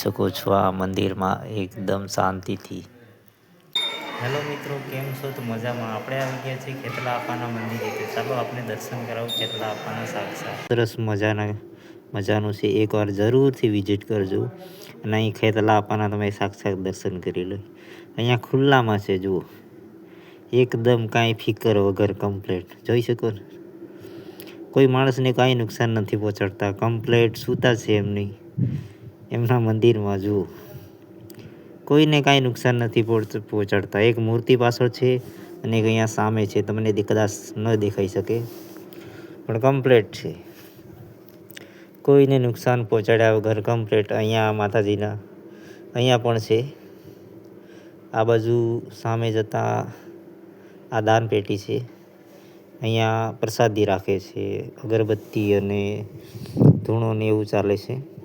શકો છો આ મંદિરમાં એકદમ શાંતિથી. હેલો મિત્રો કેમ છો? તો મજામાં. આપણે આવી ગયા છીએ ખેતલા આપાના મંદિરે. તો ચાલો આપણે દર્શન કરાવું ખેતલા આપાના સાક્ષાત. સરસ મજાના મજાનું છે. એકવાર જરૂરથી વિઝિટ કરજો. અને અહીં ખેતલા આપાના તમે સાક્ષાત દર્શન કરી લો. અહીંયા ખુલ્લામાં છે જુઓ. એકદમ કાંઈ ફિકર વગર કમ્પ્લેટ. જોઈ શકો ને? કોઈ માણસને કાંઈ નુકસાન નથી પહોંચાડતા. કમ્પ્લેટ સૂતા છે એમની. એમના મંદિરમાં જુઓ. કોઈને કાંઈ નુકસાન નથી પહોંચાડતા. એક મૂર્તિ પાછળ છે અને એક અહીંયા સામે છે. તમને કદાચ ન દેખાઈ શકે. પણ કમ્પ્લેટ છે. કોઈને નુકસાન પહોંચાડ્યા વગર કમ્પ્લેટ અહીંયા માતાજીના. અહીંયા પણ છે. આ બાજુ સામે જતા આ દાનપેટી છે. અહીંયા પ્રસાદી રાખે છે. અગરબત્તી અને ધૂણો ને એવું ચાલે છે.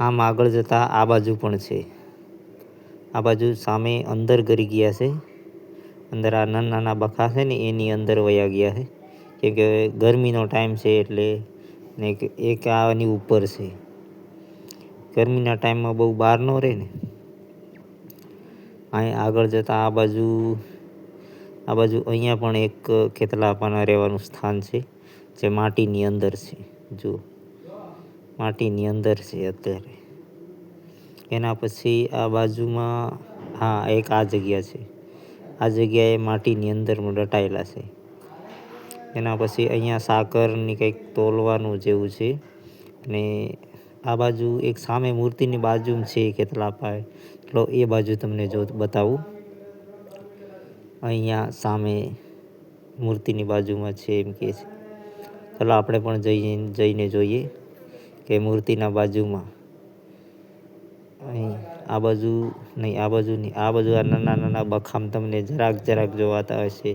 આમ આગળ જતાં આ બાજુ પણ છે. આ બાજુ સામે અંદર ગરી ગયા છે. અંદર આ નાના નાના બખા છે ને એની અંદર વયા ગયા છે. કેમ કે ગરમીનો ટાઈમ છે એટલે ને એક આની ઉપર છે. ગરમીના ટાઈમમાં બહુ બહાર ન રહે ને. અહીં આગળ જતાં આ બાજુ આ બાજુ અહીંયા પણ એક ખેતલા પાના રહેવાનું સ્થાન છે, જે માટીની અંદર છે. જુઓ. માટીની અંદર છે અત્યારે. એના પછી આ બાજુમાં, હા, એક આ જગ્યા છે. આ જગ્યાએ માટીની અંદર દટાયેલા છે. એના પછી અહીંયા સાકરની કંઈક તોલવાનું જેવું છે. અને આ બાજુ એક સામે મૂર્તિની બાજુમાં છે કેટલા પાય એટલો એ બાજુ તમને જો બતાવું. અહીંયા સામે મૂર્તિની બાજુમાં છે એમ કે છે. ચલો, આપણે પણ જઈ જઈને જોઈએ. કે મૂર્તિના બાજુમાં. અહીં આ બાજુ નહીં, આ બાજુ નહીં, આ બાજુ આ નાના નાના બખામ તમને જરાક જરાક જોવાતા હશે.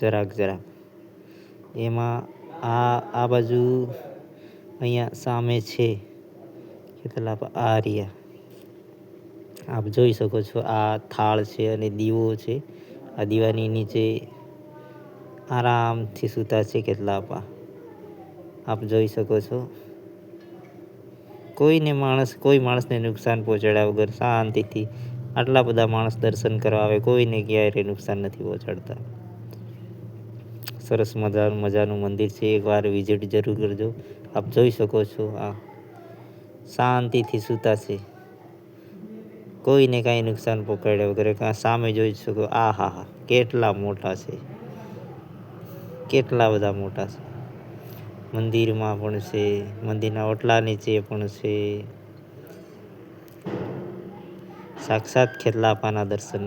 જરાક જરાક. એમાં આ આ બાજુ અહીંયા સામે છે. કેટલા આ રહ્યા. આપ જોઈ શકો છો આ થાળ છે અને દીવો છે. આ દીવાની નીચે આરામથી સૂતા છે કેટલા આપા આપ જોઈ શકો છો. કોઈને માણસ કોઈ માણસને નુકસાન પહોંચાડ્યા વગર શાંતિથી આટલા બધા માણસ દર્શન કરવા આવે, કોઈને ક્યારેય નુકસાન નથી પહોંચાડતા. સરસ મજાનું મજાનું મંદિર છે. એકવાર વિઝિટ જરૂર કરજો. આપ જોઈ શકો છો આ શાંતિથી સૂતા છે. કોઈને કાંઈ નુકસાન પહોંચાડ્યા વગર કાં સામે જોઈ શકો, આ હા હા, કેટલા મોટા છે. કેટલા બધા મોટા છે. મંદિરમાં પણ છે મંદિરના ઓટલા નીચે પણ છે. સાક્ષાત ખેતલાપાના દર્શન.